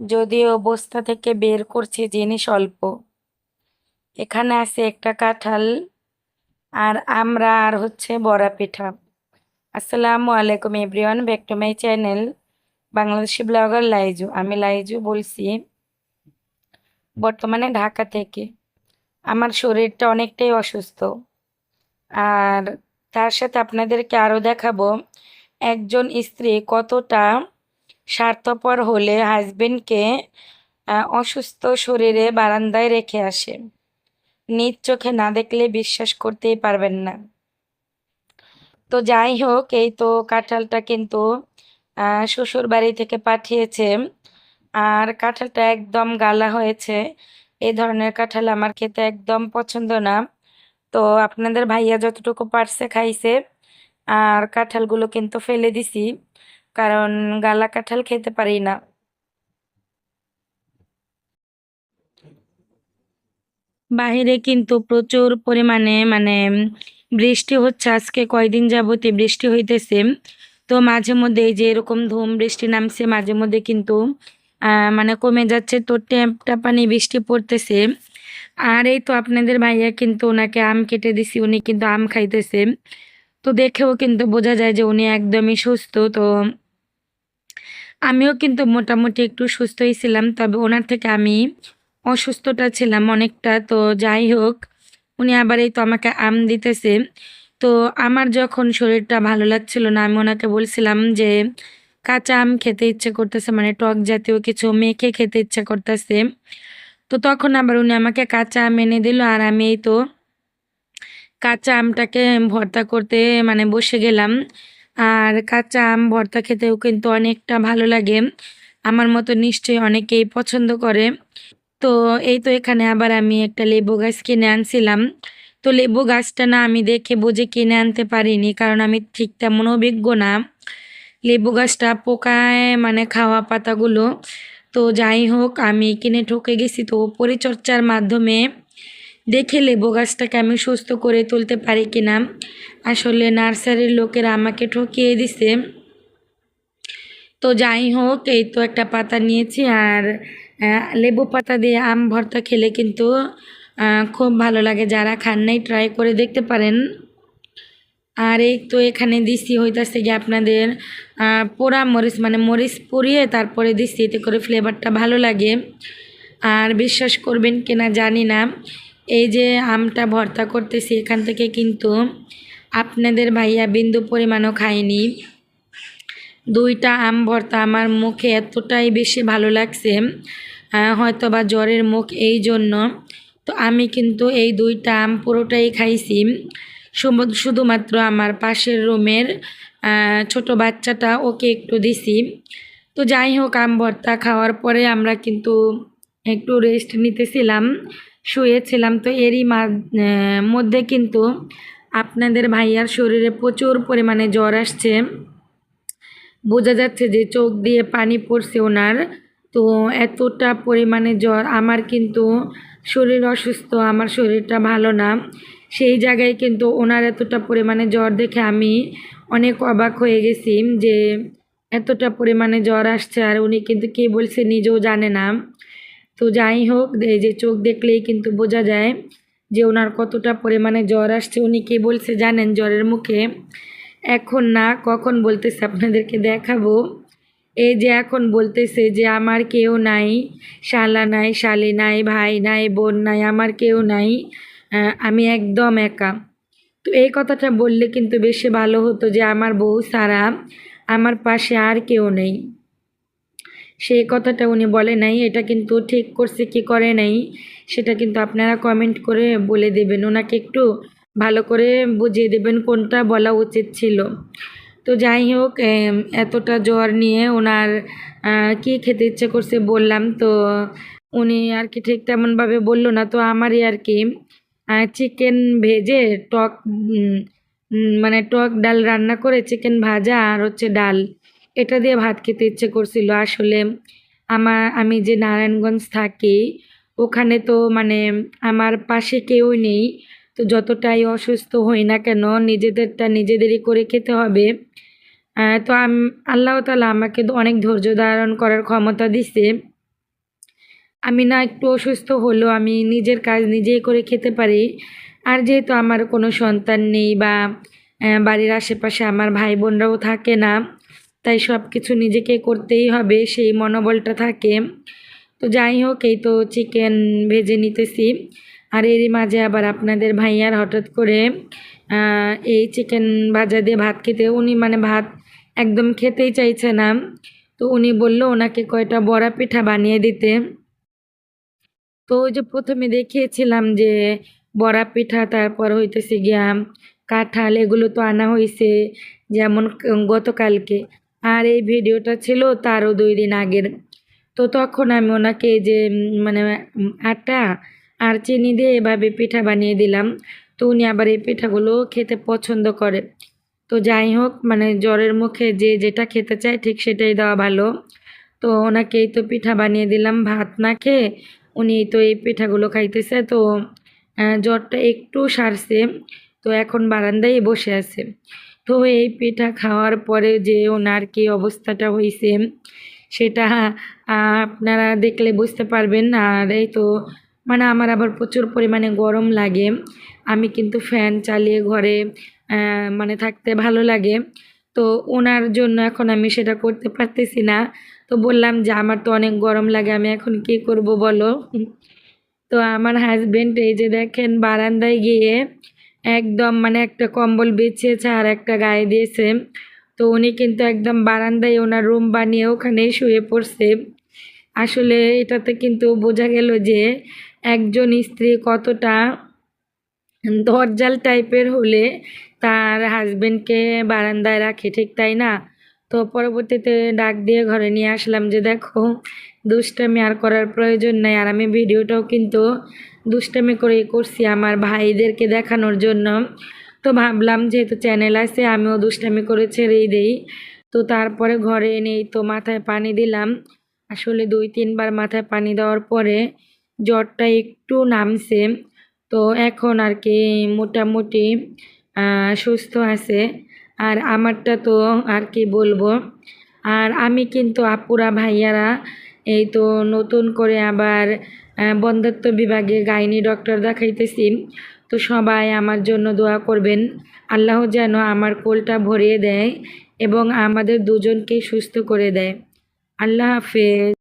যদিও বস্তা থেকে বের করছি জিনিস অল্প। এখানে আছে একটা কাঁঠাল আর আমরা আর হচ্ছে বড়া পিঠা। আসসালামু আলাইকুম everyone, back to my channel Bangladeshi blogger Laiju. আমি লাইজু বলছি বর্তমানে ঢাকা থেকে। আমার শরীরটা অনেকটাই অসুস্থ। আর তার সাথে আপনাদেরকে আরও দেখাবো, একজন স্ত্রী কতটা স্বার্থপর হলে হাজবেন্ডকে অসুস্থ শরীরে বারান্দায় রেখে আসে। নিজ চোখে না দেখলে বিশ্বাস করতেই পারবেন না। তো যাই হোক, এই তো কাঁঠালটা কিন্তু শ্বশুর বাড়ি থেকে পাঠিয়েছে আর কাঁঠালটা একদম গালা হয়েছে। এই ধরনের কাঁঠাল আমার খেতে একদম পছন্দ না। তো আপনাদের ভাইয়া যতটুকু পারছে খাইছে আর কাঁঠালগুলো কিন্তু ফেলে দিছি। কারণ গালা কাঁঠাল খেতে পারি না। বাহিরে কিন্তু প্রচুর পরিমাণে মানে বৃষ্টি হচ্ছে। আজকে কয়দিন যাবতই বৃষ্টি হইতেছে। তো মাঝে মধ্যে যে এরকম ধুম বৃষ্টি নামছে, মাঝে মধ্যে কিন্তু মানে কমে যাচ্ছে। তো ট্যাপটা পানি বৃষ্টি পড়তেছে। আর এই তো আপনাদের ভাইয়া কিন্তু ওনাকে আম কেটে দিছি, উনি কিন্তু আম খাইতেছে। তো দেখেও কিন্তু বোঝা যায় যে উনি একদমই সুস্থ। তো আমিও কিন্তু মোটামুটি একটু সুস্থই ছিলাম, তবে ওনার থেকে আমি অসুস্থটা ছিলাম অনেকটা। তো যাই হোক, উনি আবার এই তো আমাকে আম দিতেছে। তো আমার যখন শরীরটা ভালো লাগছিল না, আমি ওনাকে বলছিলাম যে, কাঁচা আম খেতে ইচ্ছে করতেছে মানে টক জাতীয় কিছু মেখে খেতে ইচ্ছে করতেছে। তো তখন আবার উনি আমাকে কাঁচা আম এনে দিল, আর আমি এই তো কাঁচা আমটাকে ভর্তা করতে মানে বসে গেলাম। আর কাঁচা আম, ভর্তা খেতেও কিন্তু অনেকটা ভালো লাগে। আমার মতো নিশ্চয়ই অনেকেই পছন্দ করে। তো এই তো এখানে আবার আমি একটা লেবু গাছ কিনে আনছিলাম। তো লেবু গাছটা না আমি দেখে বুঝে কিনে আনতে পারিনি, কারণ আমি ঠিক তেমন অভিজ্ঞ না। লেবু গাছটা পোকায় মানে খাওয়া পাতাগুলো। তো যাই হোক, আমি কিনে ঠকে গেছি। তো পরিচর্যার মাধ্যমে দেখে লেবু গাছটাকে আমি সুস্থ করে তুলতে পারি কিনা। আসলে নার্সারির লোকেরা আমাকে ঠকিয়ে দিছে। তো যাই হোক, এই তো একটা পাতা নিয়েছি আর লেবু পাতা দিয়ে আম ভর্তা খেলে কিন্তু খুব ভালো লাগে। যারা খান নাই ট্রাই করে দেখতে পারেন। আর এই তো এখানে দিছি হইতাছে গিয়ে আপনাদের পোড়া মরিচ মানে মরিচ পুড়িয়ে তারপরে দিচ্ছি এতে করে ফ্লেভারটা ভালো লাগে। আর বিশ্বাস করবেন কিনা জানি না। এই যে আমটা ভর্তা করতেছি, এখান থেকে কিন্তু আপনাদের ভাইয়া বিন্দু পরিমাণও খায়নি। দুইটা আম ভর্তা আমার মুখে এতটাই বেশি ভালো লাগছে হয়তো বা জ্বরের মুখ এই জন্য। তো আমি কিন্তু এই দুইটা আম পুরোটাই খাইছি। শুধুমাত্র আমার পাশের রুমের ছোট বাচ্চাটা ওকে একটু দিছি। তো যাই হোক, আম ভর্তা খাওয়ার পরে আমরা কিন্তু একটু রেস্ট নিতেছিলাম। শুয়েছিলাম। তো এরই মধ্যে কিন্তু আপনাদের ভাইয়ার শরীরে প্রচুর পরিমাণে জ্বর আসছে। বোঝা যাচ্ছে যে চোখ দিয়ে পানি পড়ছে ওনার। তো এতটা পরিমাণে জ্বর, আমার কিন্তু শরীর অসুস্থ, আমার শরীরটা ভালো না। সেই জায়গায় কিন্তু ওনার এতটা পরিমাণে জ্বর দেখে আমি অনেক অবাক হয়ে গেছি যে এতটা পরিমাণে জ্বর আসছে আর উনি কিন্তু কে বলছে নিজেও জানে না। তো যাই হোক, এই যে চোখ দেখলেই কিন্তু বোঝা যায় যে ওনার কতটা পরিমাণে জ্বর আসছে। উনি কে বলছে জানেন জ্বরের মুখে? এখন না, কখন বলতেছে আপনাদেরকে দেখাবো। এই যে এখন বলতেছে যে আমার কেউ নাই, শালা নাই, শালি নাই, ভাই নাই, বোন নাই, আমার কেউ নাই আমি একদম একা। তো এই কথাটা বললে কিন্তু বেশি ভালো হতো যে আমার বউ সারা, আমার পাশে আর কেউ নেই। সেই কথাটা উনি বলে নাই, এটা কিন্তু ঠিক করছে কি করে নাই, সেটা কিন্তু আপনারা কমেন্ট করে বলে দেবেন। ওনাকে একটু ভালো করে বুঝিয়ে দেবেন কোনটা বলা উচিত ছিল। তো যাই হোক এতটা জ্বর নিয়ে ওনার কি খেতে ইচ্ছে করছে বললাম, তো উনি আর কি ঠিক তেমনভাবে বলল না। তো আমারই আর কি চিকেন ভেজে টক মানে টক ডাল রান্না করে চিকেন ভাজা আর হচ্ছে ডাল। এটা দিয়ে ভাত খেতে ইচ্ছে করছিল। আসলে আমার, আমি যে নারায়ণগঞ্জ থাকি, ওখানে তো মানে আমার পাশে কেউ নেই। তো যতটাই অসুস্থ হই না কেন, নিজেদেরটা নিজেদেরই করে খেতে হবে। তো আল্লাহ তালা আমাকে অনেক ধৈর্য ধারণ করার ক্ষমতা দিছে। আমি না একটু অসুস্থ হলেও আমি নিজের কাজ নিজেই করে খেতে পারি। আর যেহেতু আমার কোনো সন্তান নেই বা বাড়ির আশেপাশে আমার ভাই বোনরাও থাকে না তাই সব কিছু নিজেকে করতেই হবে, সেই মনোবলটা থাকে। তো যাই হোক, এই তো চিকেন ভেজে নিতেছি। আর এরই মাঝে আবার আপনাদের ভাইয়ার হঠাৎ করে এই চিকেন ভাজা দিয়ে ভাত খেতে, উনি মানে ভাত একদম খেতেই চাইছে না। তো উনি বলল, ওনাকে কয়টা বড়া পিঠা বানিয়ে দিতে। তো ওই যে প্রথমে দেখিয়েছিলাম যে বড়া পিঠা, তারপর হইতেছে গিয়া কাঁঠাল, এগুলো তো আনা হয়েছে যেমন গতকালকে। আর এই ভিডিওটা ছিল তারও দুই দিন আগের। তো তখন আমি ওনাকে যে মানে আটা আর চিনি দিয়ে এভাবে পিঠা বানিয়ে দিলাম। তো উনি আবার এই পিঠাগুলো খেতে পছন্দ করে। তো যাই হোক মানে জ্বরের মুখে যে যেটা খেতে চায় ঠিক সেটাই দেওয়া ভালো। তো ওনাকে এই তো পিঠা বানিয়ে দিলাম, ভাত না খেয়ে। উনি তো এই পিঠাগুলো খাইতেছে, তো জ্বরটা একটু সারছে। তো এখন বারান্দায় বসে আছে। তো এই পিঠা খাওয়ার পরে যে ওনার কি অবস্থাটা হয়েছে সেটা আপনারা দেখলে বুঝতে পারবেন। আর এই তো মানে আমার আবার প্রচুর পরিমাণে গরম লাগে। আমি কিন্তু ফ্যান চালিয়ে ঘরে মানে থাকতে ভালো লাগে। তো ওনার জন্য এখন আমি সেটা করতে পারতেছি না। তো বললাম যে, আমার তো অনেক গরম লাগে, আমি এখন কি করব বলো? তো আমার হাজব্যান্ড এই যে দেখেন, বারান্দায় গিয়ে একদম মানে একটা কম্বল বেছিয়েছে আর একটা গায়ে দিয়েছে। তো উনি কিন্তু একদম বারান্দায় ওনার রুম বানিয়ে ওখানে শুয়ে পড়ছে। আসলে এটাতে কিন্তু বোঝা গেল যে একজন স্ত্রী কতটা দরজাল টাইপের হলে তার হাজব্যান্ডকে বারান্দায় রাখে, ঠিক তাই না? তো পরবর্তীতে ডাক দিয়ে ঘরে নিয়ে আসলাম যে, দেখো, দুষ্টামি আর করার প্রয়োজন নাই আর আমি ভিডিওটাও কিন্তু দুষ্টামি করেই করছি আমার ভাইদেরকে দেখানোর জন্য। তো ভাবলাম যেহেতু চ্যানেল আছে, আমিও দুষ্টামি করে ছেড়েই দেই। তো তারপরে ঘরে এনেই তো মাথায় পানি দিলাম। আসলে দুই, তিনবার মাথায় পানি দেওয়ার পরে জ্বরটা একটু নামছে। তো এখন আর কি মোটামুটি সুস্থ আছে। আর আমারটা তো আর কি বলব? আর আমি কিন্তু আপুরা ভাইয়ারা এই তো নতুন করে আবার আহ, বন্ধ্যাত্ব বিভাগে গাইনি ডক্টর দেখাইতেছি। তো সবাই আমার জন্য দোয়া করবেন। আল্লাহ যেন আমার কোলটা ভরিয়ে দেয় এবং আমাদের দুজনকেই সুস্থ করে দেয়। আল্লাহ হাফেজ।